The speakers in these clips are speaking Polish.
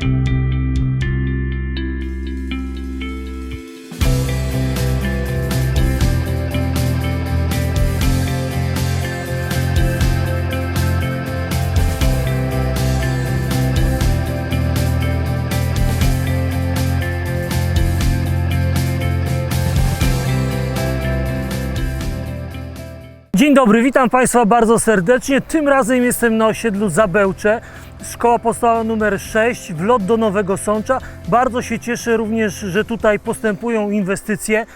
Música Dzień dobry, witam Państwa bardzo serdecznie. Tym razem jestem na osiedlu Zabełcze, szkoła podstawowa numer 6, wlot do Nowego Sącza. Bardzo się cieszę również, że tutaj postępują inwestycje.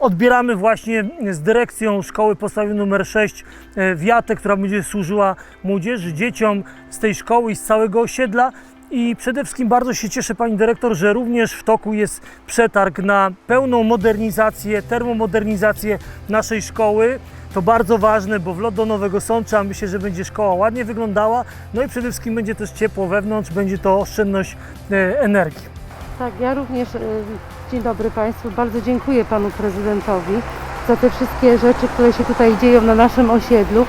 Odbieramy właśnie z dyrekcją szkoły podstawowej numer 6 e, wiatę, która będzie służyła młodzieży, dzieciom z tej szkoły i z całego osiedla. I przede wszystkim bardzo się cieszę Pani Dyrektor, że również w toku jest przetarg na pełną modernizację, termomodernizację naszej szkoły. To bardzo ważne, bo w lot do Nowego Sącza myślę, że będzie szkoła ładnie wyglądała, no i przede wszystkim będzie też ciepło wewnątrz, będzie to oszczędność e, energii. Tak, ja również, e, dzień dobry Państwu, bardzo dziękuję Panu Prezydentowi za te wszystkie rzeczy, które się tutaj dzieją na naszym osiedlu.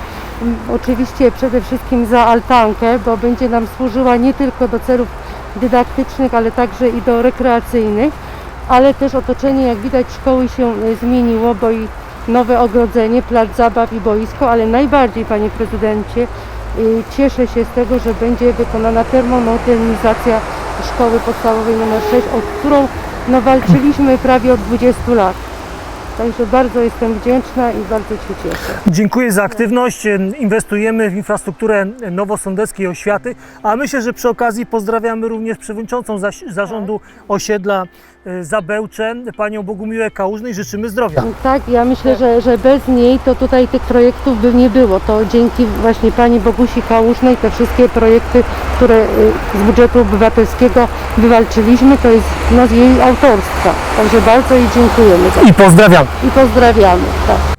Oczywiście przede wszystkim za altankę, bo będzie nam służyła nie tylko do celów dydaktycznych, ale także i do rekreacyjnych, ale też otoczenie, jak widać, szkoły się e, zmieniło, bo i nowe ogrodzenie, plac zabaw i boisko, ale najbardziej, Panie Prezydencie, y, cieszę się z tego, że będzie wykonana termomodernizacja szkoły podstawowej nr 6, o którą no, walczyliśmy prawie od 20 lat. Także bardzo jestem wdzięczna i bardzo się cieszę. Dziękuję za aktywność. Inwestujemy w infrastrukturę nowosądeckiej oświaty, a myślę, że przy okazji pozdrawiamy również przewodniczącą zarządu osiedla e, Zabełcze, panią Bogumiłę Kałużnej. Życzymy zdrowia. Tak, ja myślę, że, że bez niej to tutaj tych projektów by nie było. To dzięki właśnie Pani Bogusi Kałużnej te wszystkie projekty, które y, z budżetu obywatelskiego wywalczyliśmy, to jest no, jej autorstwa. Także bardzo jej dziękujemy za I pozdrawiam. i pozdrawiamy. Tak.